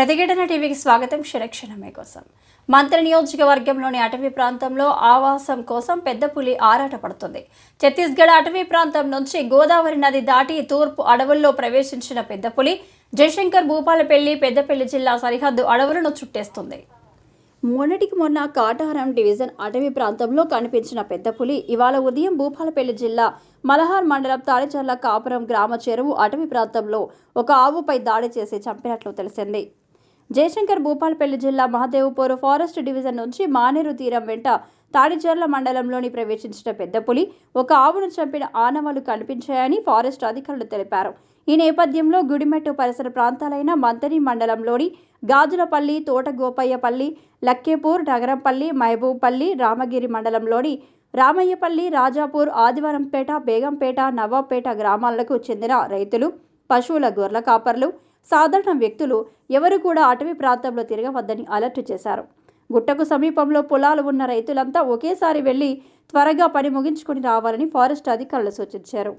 ప్రతిఘటన టీవీకి స్వాగతం. క్షణక్షణమే కోసం. మంత్రి నియోజకవర్గంలోని అటవీ ప్రాంతంలో ఆవాసం కోసం పెద్ద పులి ఆరాట పడుతుంది. ఛత్తీస్గఢ్ అటవీ ప్రాంతం నుంచి గోదావరి నది దాటి తూర్పు అడవుల్లో ప్రవేశించిన పెద్ద పులి జయశంకర్ భూపాలపల్లి పెద్దపల్లి జిల్లా సరిహద్దు అడవులను చుట్టేస్తుంది. మొన్నటికి మొన్న కాటారం డివిజన్ అటవీ ప్రాంతంలో కనిపించిన పెద్ద పులి ఇవాళ ఉదయం భూపాలపల్లి జిల్లా మలహార్ మండలం తాడిచర్ల కాపురం గ్రామ చెరువు అటవీ ప్రాంతంలో ఒక ఆవుపై దాడి చేసి చంపినట్లు తెలిసింది. జయశంకర్ భూపాలపల్లి జిల్లా మహదేవ్పూర్ ఫారెస్ట్ డివిజన్ నుంచి మానేరు తీరం వెంట తాడిచర్ల మండలంలోని ప్రవేశించిన పెద్ద పులి ఒక ఆవును చంపిన ఆనవాలు కనిపించాయని ఫారెస్ట్ అధికారులు తెలిపారు. ఈ నేపథ్యంలో గుడిమెట్టు పరిసర ప్రాంతాలైన మంతని మండలంలోని గాజులపల్లి తోటగోపయ్యపల్లి లక్కేపూర్ నగరంపల్లి మహబూబ్పల్లి రామగిరి మండలంలోని రామయ్యపల్లి రాజాపూర్ ఆదివారంపేట బేగంపేట నవాబ్పేట గ్రామాలకు చెందిన రైతులు పశువుల గొర్రెల కాపర్లు సాధారణ వ్యక్తులు ఎవరు కూడా అటవీ ప్రాంతంలో తిరగవద్దని అలర్ట్ చేశారు. గుట్టకు సమీపంలో పొలాలు ఉన్న రైతులంతా ఒకేసారి వెళ్ళి త్వరగా పని ముగించుకొని రావాలని ఫారెస్ట్ అధికారులు సూచించారు.